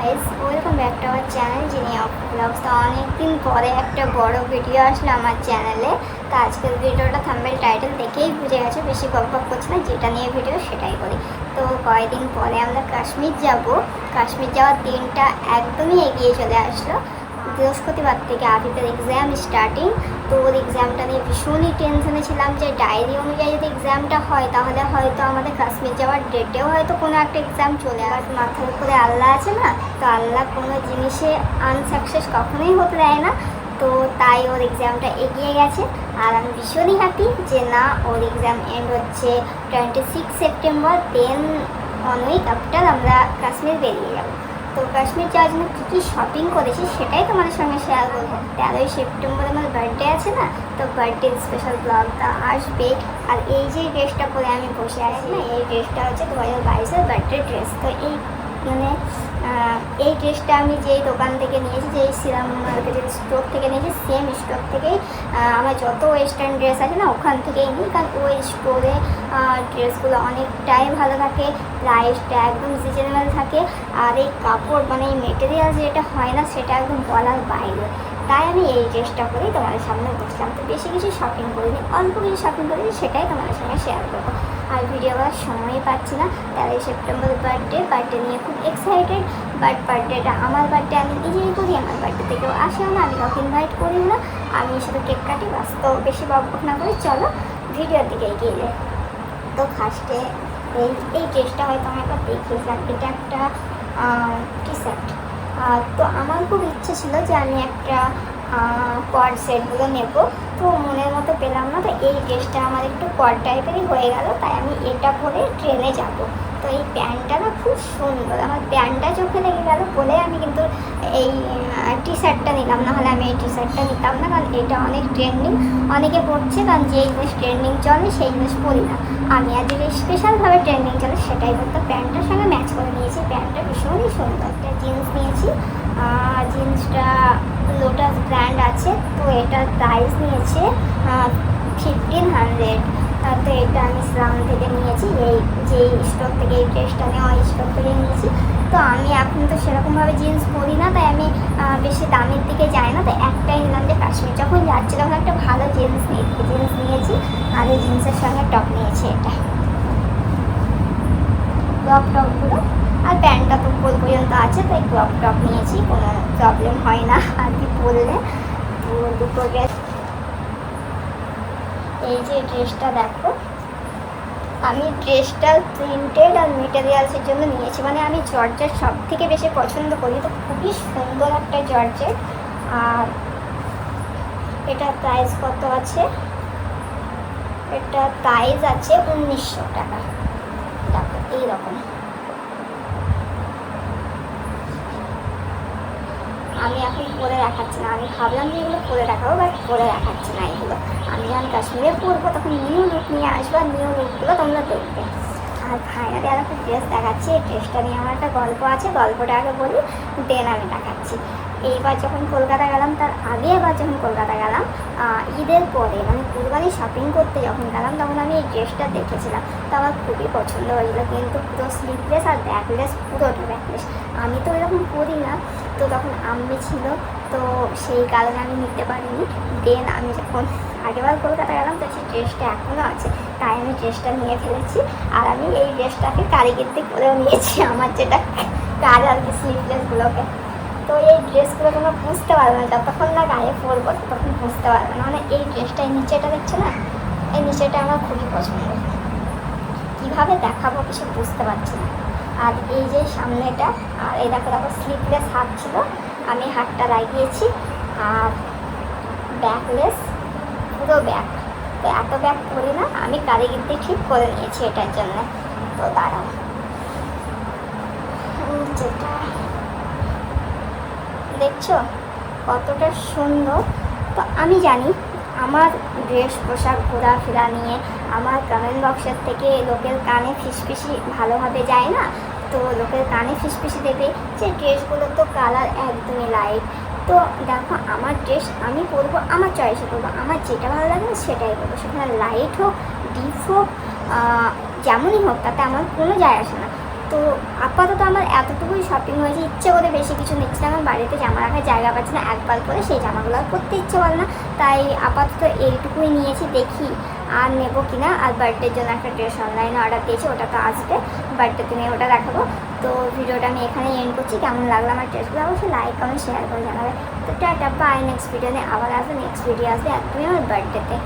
Guys welcome back to আমার channel যিনি blogs তো অনেকদিন পরে একটা বড় ভিডিও আসলো আমার চ্যানেলে তো আজকের ভিডিওটা থাম্বেল টাইটেল দেখেই বুঝে গেছে, বেশি গপ গপ করছি না, যেটা নিয়ে ভিডিও সেটাই করি। তো কয়েকদিন পরে আমরা কাশ্মীর যাব। কাশ্মীর যাওয়ার দিনটা একদমই এগিয়ে চলে আসলো। বৃহস্পতিবার থেকে আফিফের এক্সাম স্টার্টিং তো ওর এক্সামটা নিয়ে ভীষণই টেনশনে ছিলাম যে ডায়েরি অনুযায়ী যদি এক্সামটা হয়, তাহলে হয়তো আমাদের কাশ্মীর যাওয়ার ডেটেও হয়তো কোনো একটা এক্সাম চলে আসে মাথার উপরে আল্লাহ আছে না? তো আল্লাহ কোনো জিনিসে আনসাকসেস কখনোই হতে দেয় না। তো তাই ওর এক্সামটা এগিয়ে গেছে। আর আমি ভীষণই হ্যাপি যে না, ওর এক্সাম এন্ড হচ্ছে twenty six September then on week after আমরা কাশ্মীর বেরিয়ে যাব। তো কাশ্মীর যাওয়ার জন্য কী কী শপিং করেছি সেটাই তোমাদের সঙ্গে শেয়ার করব। তেরোই সেপ্টেম্বর আমার বার্থডে আছে না, তো বার্থডে স্পেশাল ব্লগটা আসবে। আর এই যে ড্রেসটা পরে আমি বসে আছি না, এই ড্রেসটা হচ্ছে দু হাজার বাইশের বার্থডে ড্রেস তো এই মানে ড্রেসটা আমি যেই দোকান থেকে নিয়েছি, যেই সিরাম মার্কেটের স্টোর থেকে নিয়েছি সেম স্টোর থেকেই আমার যত ওয়েস্টার্ন ড্রেস আছে না, ওখান থেকেই নিই। কারণ ওই স্টোরে ড্রেসগুলো অনেকটাই ভালো থাকে প্রাইসটা একদম রিজনেবল থাকে। আর এই কাপড় মানে এই মেটেরিয়াল যেটা হয় না, সেটা একদম বলার বাইরে। তাই আমি এই ড্রেসটা করেই তোমাদের সামনে বসলাম। তো বেশি কিছু শপিং করিনি, অল্প কিছু শপিং করেছি সেটাই তোমাদের সঙ্গে শেয়ার করব। আর ভিডিও করার সময়ই পাচ্ছি না, তেরোই সেপ্টেম্বর বার্থডে বার্থডে নিয়ে খুব এক্সাইটেড বাট বার্থডেটা আমার বার্থডে, আমি নিজেই করি, আমার বার্থডে থেকেও আসেও না, আমি কাউকে ইনভাইট করিও না, আমি শুধু কেক কাটি বাস। তো বেশি বকবক না করে চলো, ভিডিওর দিকে এগিয়ে যাই। তো ফার্স্টে এই এই ড্রেসটা হয়তো আমি একবার দেখিয়েছিলাম এটা একটা টি শার্ট তো আমার খুব ইচ্ছে ছিল যে আমি একটা কড সেটগুলো নেব। তো মনের মতো পেলাম না, তো এই ড্রেসটা আমার একটু কড টাইপেরই হয়ে গেল, তাই আমি এটা পরে ট্রেনে যাব। তো এই প্যান্টটা না খুব সুন্দর। আমার প্যান্টটা চোখে লেগে গেল বলে আমি কিন্তু এই টি শার্টটা নিলাম। নাহলে আমি এই টি শার্টটা নিতাম না, কারণ এটা অনেক ট্রেন্ডিং অনেকে পড়ছে, কারণ যে জিনিস ট্রেন্ডিং চলে, সেই জিনিস পরি না। আমি আর যে স্পেশালভাবে ট্রেন্ডিং চলে, সেটাই। করতো প্যান্টটার সঙ্গে ম্যাচ করে নিয়েছি। প্যান্টটা ভীষণই সুন্দর। একটা জিন্স নিয়েছি। জিন্সটা লোটাস ব্র্যান্ড আছে, তো এটার প্রাইস নিয়েছে ফিফটিন হান্ড্রেড তো এটা আমি ইসলাম থেকে নিয়েছি, এই যে স্টোর থেকে, এই ড্রেসটা নেওয়া স্টোর থেকে নিয়েছি। তো আমি এখন তো সেরকমভাবে জিন্স পরি না, তাই আমি বেশি দামের দিকে যাই না, তো একটাই নিলাম যে কাশ্মীর। যখন যাচ্ছি তখন একটা ভালো জিন্স নিয়েছি জিন্স নিয়েছি আর এই জিন্সের সঙ্গে টপ নিয়েছি এটা। টপ টপগুলো আর প্যান্টটা তো কোল পর্যন্ত আছে, তাই ক্রপ টপ নিয়েছি, কোনো প্রবলেম হয় না, আর কি পরলে? দুটো ড্রেস এই যে ড্রেসটা দেখো, আমি ড্রেসটা প্রিন্টেড আর মেটেরিয়ালসের জন্য নিয়েছি মানে আমি জর্জেট সব থেকে বেশি পছন্দ করি তো খুবই সুন্দর একটা জর্জেট। আর এটা প্রাইস কত আছে? এটা প্রাইস আছে উনিশশো টাকা। দেখো, এইরকম আমি এখন পরে দেখাচ্ছি না। আমি ভাবলাম যে এগুলো পরে দেখাবো বাট করে রাখাচ্ছে না এগুলো। আমি যখন কাশ্মীরে পড়ব তখন নিউ লুক নিয়ে আসব, আর নিউ লুকগুলো তোমরা দেখবে। আর ফাইনালি আর একটা ড্রেস দেখাচ্ছি, এই ড্রেসটা নিয়ে আমার একটা গল্প আছে, গল্পটা আগে বলি দেন আমি দেখাচ্ছি। এইবার যখন কলকাতা গেলাম, তার আগে এবার যখন কলকাতা গেলাম ঈদের পরে মানে কুরবানি শপিং করতে যখন গেলাম, তখন আমি এই ড্রেসটা দেখেছিলাম। তো আমার খুবই পছন্দ হয়েছিল, কিন্তু পুরো স্লিভলেস আর ব্যাকলেস পুরোটা ব্যাকলেস আমি তো এরকম করি না, তো তখন আম্মি ছিল তো সেই কারণে আমি নিতে পারিনি। দেন আমি যখন আগেবার কলকাতা গেলাম, তো সেই ড্রেসটা এখনও আছে। তাই আমি ড্রেসটা নিয়ে ফেলেছি। আর আমি এই ড্রেসটাকে কারিগিরতি করেও নিয়েছি। আমার যেটা কাজ আর কি স্লিভলেসগুলোকে তো এই ড্রেসগুলো তোমরা বুঝতে পারবে না। যতক্ষণ না গায়ে পরবো, ততক্ষণ বুঝতে পারবে না। মানে এই ড্রেসটা এই নিচেটা দেখছ না? এই নিচেটা আমার খুবই পছন্দ। কীভাবে দেখাবো কিছু বুঝতে পারছি না। আর এই যে সামনেটা, আর এই দেখো দেখো স্লিপলেস হাত ছিল। আমি হাতটা লাগিয়েছি আর ব্যাকলেস, পুরো ব্যাক। তো এত ব্যাক করি না, আমি কারিগিরটি ঠিক করে নিয়েছি এটার জন্য। তো দাঁড়াও। যেটা দেখছ, কতটা সুন্দর। তো আমি জানি, আমার ড্রেস পোশাক ঘোরাফেরা নিয়ে, আমার কমেন্ট বক্সের থেকে লোকের কানে ফিসফিসি ভালোভাবে যায় না। তো লোকের কানে ফিসফিসি দেবে যে ড্রেসগুলো তো কালার একদমই লাইট তো দেখো, আমার ড্রেস আমি পরবো, আমার চয়েসে পরবো। আমার যেটা ভালো লাগে সেটাই পরবো। সেখানে লাইট হোক ডিপ হোক যেমনই হোক, তাতে আমার কোনো যায় আসে না। তো আপাতত আমার এতটুকুই শপিং হয়েছে। ইচ্ছে করে বেশি কিছু নিচ্ছে আমার বাড়িতে জামা রাখার জায়গা পাচ্ছি না। একবার করে সেই জামাগুলো আর পরতে ইচ্ছে করে না। তাই আপাতত এইটুকুই নিয়েছি। দেখি আর নেব কিনা? আর বার্থডের জন্য একটা ড্রেস অনলাইনে অর্ডার দিয়েছি ওটা তো আসবে। বার্থডেতে নিয়ে ওটা দেখাবো। তো ভিডিওটা আমি এখানে এন্ড করছি। কেমন লাগল আমার ড্রেসগুলো অবশ্যই লাইক কমেন্ট শেয়ার করে জানাবে। তো টাটা বাই নেক্সট ভিডিও আবার আসবে নেক্সট ভিডিও আসবে একদমই আমার বার্থডেতে